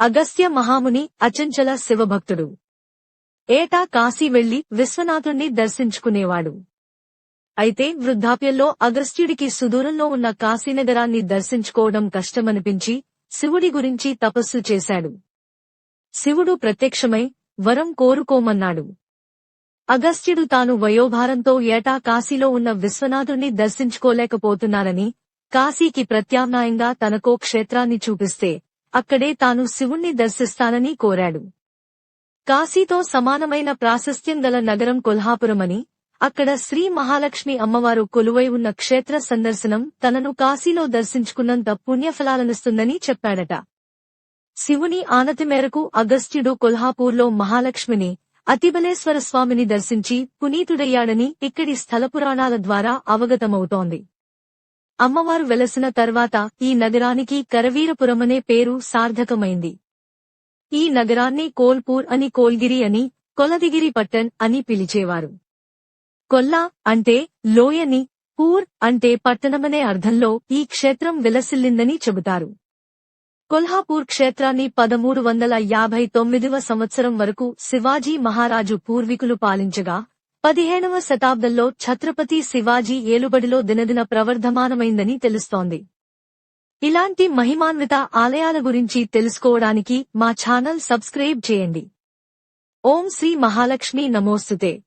అగస్త్య మహాముని అచంచల శివభక్తుడు. ఏటా కాశీ వెళ్ళి విశ్వనాథుణ్ణి దర్శించుకునేవాడు. అయితే వృద్ధాప్యంలో అగస్త్యుడికి సుదూరంలో ఉన్న కాశీనగరాన్ని దర్శించుకోవడం కష్టమనిపించి శివుడి గురించి తపస్సు చేశాడు. శివుడు ప్రత్యక్షమై వరం కోరుకోమన్నాడు. అగస్త్యుడు తాను వయోభారంతో ఏటా కాశీలో ఉన్న విశ్వనాథుణ్ణి దర్శించుకోలేకపోతున్నానని కాశీకి ప్రత్యామ్నాయంగా తనకో క్షేత్రాన్ని చూపిస్తే అక్కడే తాను శివుణ్ణి దర్శిస్తానని కోరాడు. కాశీతో సమానమైన ప్రాశస్త్యం గల నగరం కొల్హాపురమని అక్కడ శ్రీ మహాలక్ష్మి అమ్మవారు కొలువై ఉన్న క్షేత్ర సందర్శనం తనను కాశీలో దర్శించుకున్నంత పుణ్యఫలాలనిస్తుందని చెప్పాడట. శివుని ఆనతి మేరకు అగస్త్యుడు కొల్హాపూర్లో మహాలక్ష్మిని అతిబలేశ్వర స్వామిని దర్శించి పునీతుడయ్యాడని ఇక్కడి స్థల పురాణాల ద్వారా అవగతమవుతోంది. అమ్మవారు వెలసిన తర్వాత ఈ నగరానికి కరవీరపురమనే పేరు సార్థకమైంది. ఈ నగరాన్ని కోల్పూర్ అని కోల్గిరి అని కొలదిగిరి పట్టణ్ అని పిలిచేవారు. కొల్లా అంటే లోయని పూర్ అంటే పట్టణమనే అర్థంలో ఈ క్షేత్రం విలసిల్లిందని చెబుతారు. కొల్హాపూర్ క్షేత్రాన్ని పదమూడు వందల యాభై తొమ్మిదవ సంవత్సరం వరకు శివాజీ మహారాజు పూర్వీకులు పాలించగా పదిహేనవ శతాబ్దంలో ఛత్రపతి శివాజీ ఏలుబడిలో దినదిన ప్రవర్ధమానమైందని తెలుస్తోంది. ఇలాంటి మహిమాన్విత ఆలయాల గురించి తెలుసుకోవడానికి మా ఛానల్ సబ్స్క్రైబ్ చేయండి. ఓం శ్రీ మహాలక్ష్మి నమోస్తుతే.